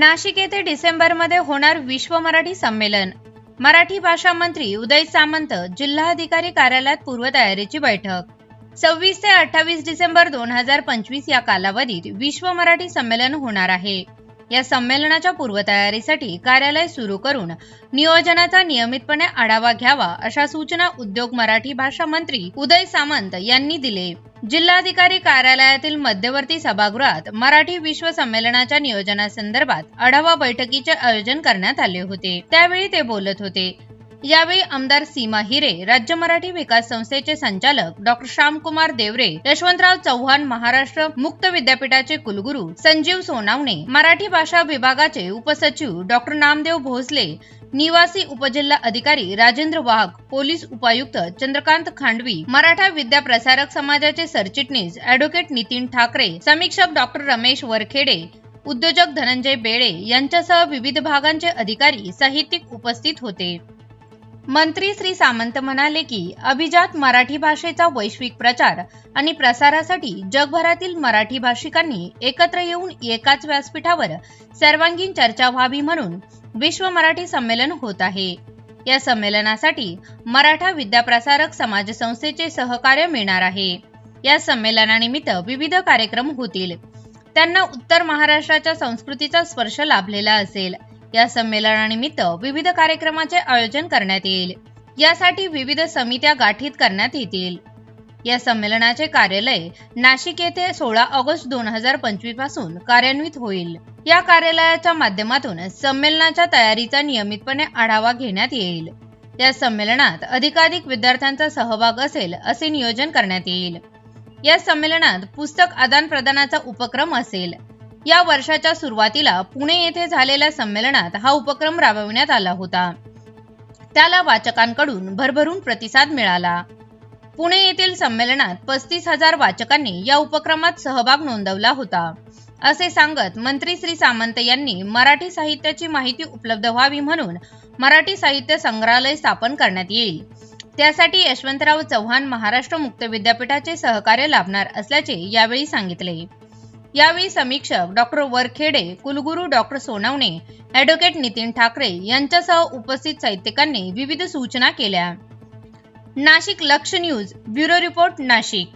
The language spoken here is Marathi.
नाशिक येथे डिसेंबरमध्ये होणार विश्व मराठी संमेलन. मराठी भाषा मंत्री उदय सामंत जिल्हाधिकारी कार्यालयात पूर्वतयारीची बैठक. सव्वीस ते अठ्ठावीस डिसेंबर दोन हजार पंचवीस या कालावधीत विश्व मराठी संमेलन होणार आहे. या संमेलनाच्या पूर्वतयारीसाठी कार्यालय सुरू करून नियोजनाचा नियमितपणे आढावा घ्यावा अशा सूचना उद्योग मराठी भाषा मंत्री उदय सामंत यांनी दिले. जिल्हाधिकारी कार्यालयातील मध्यवर्ती सभागृहात मराठी विश्व संमेलनाच्या नियोजनासंदर्भात आढावा बैठकीचे आयोजन करण्यात आले होते. त्यावेळी ते बोलत होते. यावेळी आमदार सीमा हिरे राज्य मराठी विकास संस्थेचे संचालक डॉक्टर श्यामकुमार देवरे यशवंतराव चव्हाण महाराष्ट्र मुक्त विद्यापीठाचे कुलगुरू संजीव सोनावणे मराठी भाषा विभागाचे उपसचिव डॉक्टर नामदेव भोसले निवासी उपजिल्हा अधिकारी राजेंद्र वाघ पोलीस उपायुक्त चंद्रकांत खांडवी मराठा विद्या प्रसारक समाजाचे सरचिटणीस अॅडव्होकेट नितीन ठाकरे समीक्षक डॉक्टर रमेश वरखेडे उद्योजक धनंजय बेळे यांच्यासह विविध भागांचे अधिकारी साहित्यिक उपस्थित होते. मंत्री श्री सामंत म्हणाले की अभिजात मराठी भाषेचा वैश्विक प्रचार आणि प्रसारासाठी जगभरातील मराठी भाषिकांनी एकत्र येऊन एकाच व्यासपीठावर सर्वांगीण चर्चा व्हावी म्हणून विश्व मराठी संमेलन होत आहे. या संमेलनासाठी मराठा विद्याप्रसारक समाज संस्थेचे सहकार्य मिळणार आहे. या संमेलनानिमित्त विविध कार्यक्रम होतील. त्यांना उत्तर महाराष्ट्राच्या संस्कृतीचा स्पर्श लाभलेला असेल. या संमेलनानिमित्त विविध कार्यक्रमाचे आयोजन करण्यात येईल. यासाठी विविध समित्या गाठीत करण्यात येतील. या संमेलनाचे कार्यालय नाशिक येथे सोळा ऑगस्ट दोन हजार पंचवीसपासून कार्यान्वित होईल. या कार्यालयाच्या माध्यमातून संमेलनाच्या तयारीचा नियमितपणे आढावा घेण्यात येईल. या संमेलनात अधिकाधिक विद्यार्थ्यांचा सहभाग असेल असे नियोजन करण्यात येईल. या संमेलनात पुस्तक आदान प्रदानाचा उपक्रम असेल. या वर्षाच्या सुरुवातीला पुणे येथे झालेल्या संमेलनात हा उपक्रम राबविण्यात आला होता. त्याला वाचकांकडून भरभरून प्रतिसाद मिळाला. पुणे येथील संमेलनात पस्तीस हजार वाचकांनी या उपक्रमात सहभाग नोंदवला होता. असे सांगत मंत्री श्री सामंत यांनी मराठी साहित्याची माहिती उपलब्ध व्हावी म्हणून मराठी साहित्य संग्रहालय स्थापन करण्यात येईल. त्यासाठी यशवंतराव चव्हाण महाराष्ट्र मुक्त विद्यापीठाचे सहकार्य लाभणार असल्याचे यावेळी सांगितले. यावेळी समीक्षक डॉक्टर वरखेडे कुलगुरू डॉक्टर सोनवणे ॲडव्होकेट नितीन ठाकरे यांच्यासह उपस्थित साहित्यिकांनी विविध सूचना केल्या. नाशिक लक्ष न्यूज ब्युरो रिपोर्ट नाशिक.